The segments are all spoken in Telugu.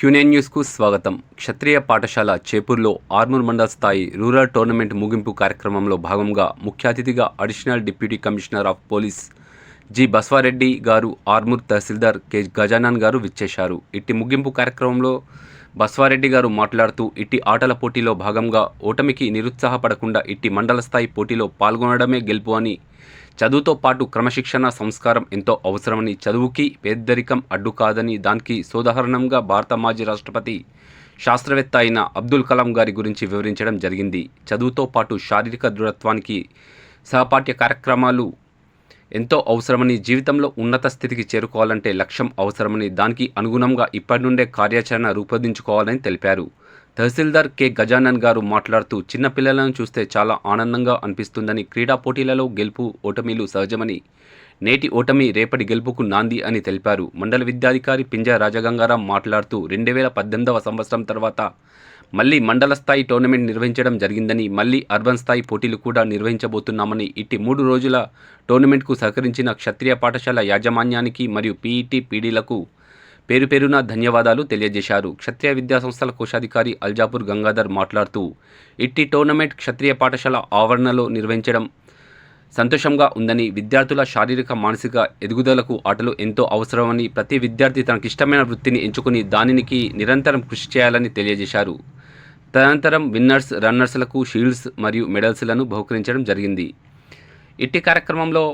క్యూనేన్ న్యూస్కు స్వాగతం. క్షత్రియ పాఠశాల చేపూర్లో ఆర్మూర్ మండల స్థాయి రూరల్ టోర్నమెంట్ ముగింపు కార్యక్రమంలో భాగంగా ముఖ్య అతిథిగా additional deputy commissioner of police G Baswareddy గారు ఆర్మూర్ తహసీల్దార్ కె గజానన్ గారు విచ్చేశారు. ఇట్టి ముగింపు కార్యక్రమంలో బస్వారెడ్డి గారు మాట్లాడుతూ ఇట్టి ఆటల పోటీలో భాగంగా ఓటమికి నిరుత్సాహపడకుండా ఇట్టి మండల స్థాయి పోటీలో పాల్గొనడమే గెలుపు అని చదువుతో పాటు క్రమశిక్షణ సంస్కారం ఎంతో అవసరమని చదువుకి పేదరికం అడ్డు కాదని దానికి సోదాహరణంగా భారత మాజీ రాష్ట్రపతి శాస్త్రవేత్త అయిన అబ్దుల్ కలాం గారి గురించి వివరించడం జరిగింది. చదువుతో పాటు శారీరక దృఢత్వానికి సహపాఠ్య కార్యక్రమాలు ఎంతో అవసరమని జీవితంలో ఉన్నత స్థితికి చేరుకోవాలంటే లక్ష్యం అవసరమని దానికి అనుగుణంగా ఇప్పటి నుండే కార్యాచరణ రూపొందించుకోవాలని తెలిపారు. తహసీల్దార్ కె. గజానన్ గారు మాట్లాడుతూ చిన్నపిల్లలను చూస్తే చాలా ఆనందంగా అనిపిస్తుందని క్రీడా పోటీలలో గెలుపు ఓటమిలు సహజమని నేటి ఓటమి రేపటి గెలుపుకు నాంది అని తెలిపారు. మండల విద్యాధికారి పింజ రాజగంగారాం మాట్లాడుతూ రెండు వేల పద్దెనిమిదవ సంవత్సరం తర్వాత మళ్ళీ మండల స్థాయి టోర్నమెంట్ నిర్వహించడం జరిగిందని మళ్ళీ అర్బన్ స్థాయి పోటీలు కూడా నిర్వహించబోతున్నామని ఇట్టి మూడు రోజుల టోర్నమెంట్కు సహకరించిన క్షత్రియ పాఠశాల యాజమాన్యానికి మరియు పీఈటీ పీడీలకు పేరు పేరున ధన్యవాదాలు తెలియజేశారు. క్షత్రియ విద్యాసంస్థల కోశాధికారి అల్జాపూర్ గంగాధర్ మాట్లాడుతూ ఇట్టి టోర్నమెంట్ క్షత్రియ పాఠశాల ఆవరణలో నిర్వహించడం సంతోషంగా ఉందని విద్యార్థుల శారీరక మానసిక ఎదుగుదలకు ఆటలు ఎంతో అవసరమని ప్రతి విద్యార్థి తనకిష్టమైన వృత్తిని ఎంచుకుని దానికి నిరంతరం కృషి చేయాలని తెలియజేశారు. తదనంతరం విన్నర్స్ రన్నర్స్లకు షీల్డ్స్ మరియు మెడల్స్లను బహుకరించడం జరిగింది. ఇట్టి కార్యక్రమంలో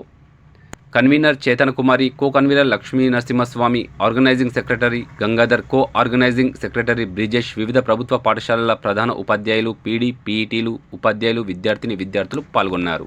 convener Chetana Kumari co convener Lakshmi Narasimhaswamy organising secretary Gangadhar co organising secretary Brijesh వివిధ ప్రభుత్వ పాఠశాలల ప్రధాన ఉపాధ్యాయులు పీడీ పీఈటీలు ఉపాధ్యాయులు విద్యార్థిని విద్యార్థులు పాల్గొన్నారు.